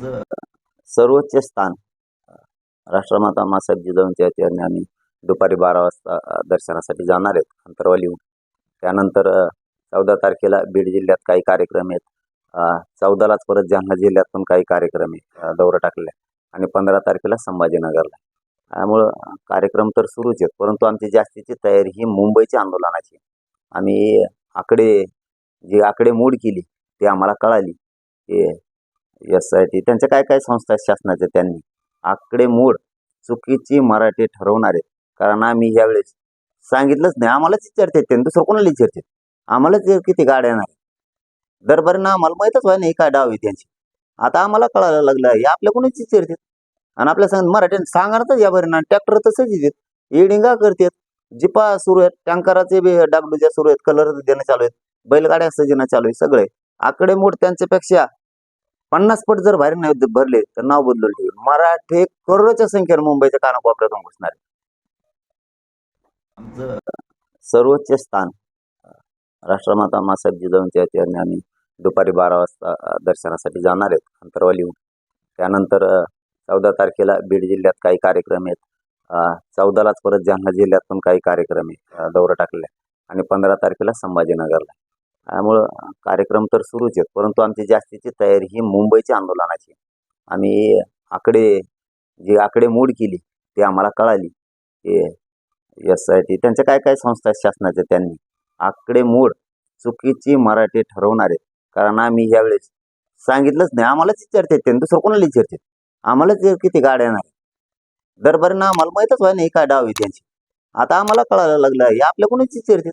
सर्वोच्च स्थान. राष्ट्रमाता मासाहेब जिजाऊंच्या त्याने आम्ही दुपारी बारा वाजता दर्शनासाठी जाणार आहेत अंतरवालीहून त्यानंतर चौदा तारखेला बीड जिल्ह्यात काही कार्यक्रम आहेत. चौदालाच परत जालना जिल्ह्यात पण काही कार्यक्रम आहे दौरा टाकलेला आहे. आणि पंधरा तारखेला संभाजीनगरला त्यामुळं कार्यक्रम तर सुरूच आहेत परंतु आमची जास्तीची तयारी ही मुंबईच्या आंदोलनाची आम्ही आकडे जी आकडे मूड केली ती आम्हाला कळाली की एस आय टी त्यांच्या काय काय संस्था आहेत शासनाच्या? त्यांनी आकडेमोड चुकीची मराठी ठरवणारे. कारण आम्ही यावेळेस सांगितलंच नाही. आम्हालाच विचारते त्यांनी. दुसरं कोणाला विचारते आम्हालाच किती गाड्या नाही. दरबारीनं आम्हाला माहीतच व्हाय नाही काय डाव आहे त्यांची. आता आम्हाला कळायला लागलं. हे आपल्या कोणीच विचारतात? आणि आपल्या सांग मराठ्यांनी सांगणारच या बरं ट्रॅक्टर तसंच येतात. एडिंगा करतात. जिपा सुरू आहेत. टँकराचे बी डागडुज्या सुरू आहेत. कलर देणं चालू आहेत. बैलगाड्या सजणं चालू आहे सगळे. आकडेमोड त्यांच्यापेक्षा पन्नास पट जर बाहेर नाही भरले तर नाव बदलून ठेवून. मराठे करोडोच्या संख्येने मुंबईच्या कानाकोपऱ्यातून घुसणार आहेत. आमचं सर्वोच्च स्थान राष्ट्रमाता मासाहेब जिजाऊंच्या याच्याने आम्ही दुपारी बारा वाजता दर्शनासाठी जाणार आहेत अंतरवालीहून त्यानंतर चौदा तारखेला बीड जिल्ह्यात काही कार्यक्रम आहेत. चौदालाच परत जालना जिल्ह्यात पण काही कार्यक्रम आहे अ, दौरा टाकलेला आहे. आणि पंधरा तारखेला संभाजीनगरला आहे. त्यामुळं कार्यक्रम तर सुरूच आहेत. परंतु आमची जास्तीची तयारी ही मुंबईच्या आंदोलनाची आम्ही आकडे जी आकडेमोड केली ती आम्हाला कळाली की एस आय टी त्यांच्या काय काय संस्था आहेत शासनाच्या त्यांनी. आकडेमोड चुकीची मराठी ठरवणारे कारण आम्ही यावेळेस सांगितलंच नाही. आम्हालाच विचारतात त्यांनी दुसरं कोणाला विचारतात आम्हालाच किती गाड्या नाही. दरबारीनं आम्हाला माहीतच व्हाय नाही काय डाव आहे त्यांची. आता आम्हाला कळायला लागलं. हे आपल्या कोणीच विचारतात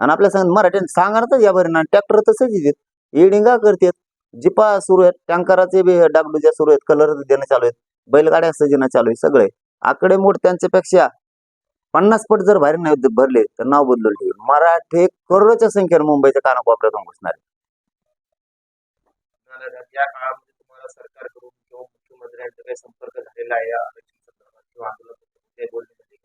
आणि आपल्या सांग मराठ्याने सांगणारच या बरं ना ट्रॅक्टर तसंच येतात एडिंगा करतात? जिपा सुरू आहेत टँकराचे बी डागडुज्या सुरू आहेत कलर देणं चालू आहेत बैलगाड्या सजणं चालू आहे सगळे. आकडे मोड त्यांच्यापेक्षा पन्नास पट जर बाहेर नाही भरले तर नाव बदलून ठेवून. मराठे करोडोच्या संख्येने मुंबईच्या कानाकोपऱ्यातून घुसणार. या काळामध्ये तुम्हाला सरकारकडून किंवा मुख्यमंत्र्यांचा काही संपर्क झालेला आहे या आरक्षण संदर्भात किंवा बोलणे म्हणजे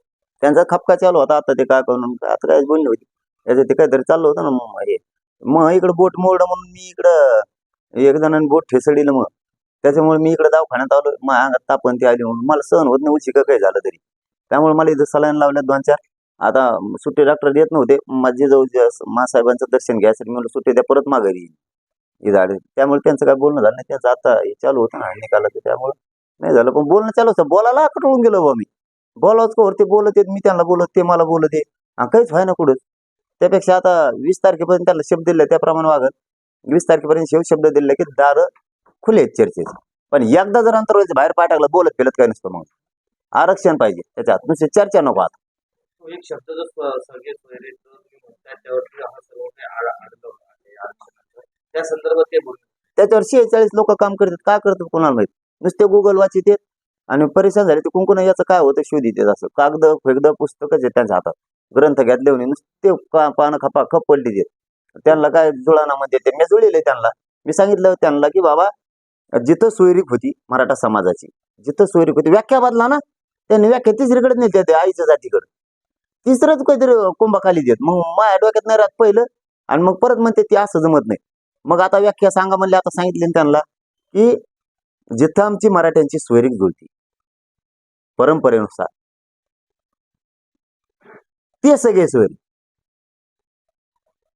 त्यांचा खपका चालू होता आता ते काय करून आता काय बोलली होती त्याचं ते काहीतरी चाललं होतं ना मग हे. मग इकडं बोट मोडलं म्हणून मी इकडं एक जणांनी बोट ठेसडीलं मग. त्याच्यामुळे मी इकडं दवाखान्यात आलो. मग अंगात तापण ती आली म्हणून. मला सहन होत नाही उशी का काही झालं तरी. त्यामुळे मला इथं सलाईन लावल्यात दोन चार. आता सुट्टे डॉक्टर देत नव्हते. माझे जाऊ मासाहेबांचं दर्शन घ्यायसाठी म्हणलं सुट्टे द्या परत माघारी येईल ही झाडे त्यामुळे त्यांचं काय बोलणं झालं नाही. त्यांचं आता हे चालू होतं ना निकालाचं. त्यामुळे नाही झालं. पण बोलणं चालू होतं. बोलायला कटळून गेलो बा मी. बोलावच का ते बोलत आहेत मी त्यांना बोलत ते मला बोलत आहे आणि काहीच व्हाय ना कुठंच. त्यापेक्षा आता वीस तारखेपर्यंत त्याला शब्द दिले त्याप्रमाणे वागत वीस तारखेपर्यंत शेव शब्द दिले की दार खुले आहेत चर्चेचे. पण एकदा जर अंतर्वायचं बाहेर पाय टाकला बोलत फिरत काय नसतं मग. आरक्षण पाहिजे त्याच्यात. नुसते चर्चा नको आता. एक शब्द त्या संदर्भात ते त्याच्यावर शेहेचाळीस लोक काम करतात काय करतात कोणाला माहीत? नुसते गुगल वाचित आणि परेशान झाले ते कुंकुन याचं काय होतं शोधित असं. कागद फेगद पुस्तकच आहेत त्यांच्या हातात. ग्रंथ घेतले म्हणे नुसते का पानं खपा खप पडली ते. त्यांना काय जुळाना म्हणते ते मी जुळले त्यांना. मी सांगितलं त्यांना की बाबा जिथं सोयरीक होती मराठा समाजाची जिथं सोयरीक होती व्याख्या बदला ना. त्यांनी व्याख्या तिसरीकडे नेते ते आईच्या जातीकडे. तिसरंच काहीतरी कुंभाखाली देत. मग माझ्या डोक्यात नाही राहत पहिलं. आणि मग परत म्हणते ते असं जमत नाही. मग आता व्याख्या सांगा म्हणले आता सांगितले त्यांना की जिथं आमची मराठ्यांची सोयरीक जुळती परंपरेनुसार ते सगळे सोयरी.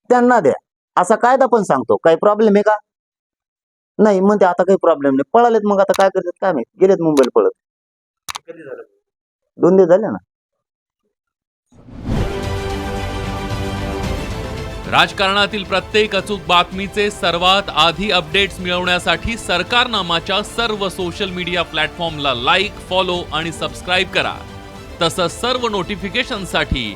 त्यांना द्या. असा कायदा पण सांगतो. काही प्रॉब्लेम आहे का? नाही. म्हणते आता काही प्रॉब्लेम नाही. पळालेत मग आता काय करतात? काय माहीत? गेलेत मुंबईला पळत. कधी झालं? दोन दिवस झाले ना. राजकारणातील प्रत्येक अचूक बातमीचे सर्वात आधी अपडेट्स मिळवण्यासाठी सरकारनामाच्या सर्व सोशल मीडिया प्लॅटफॉर्मला लाईक फॉलो आणि सबस्क्राईब करा. तसंच सर्व नोटिफिकेशनसाठी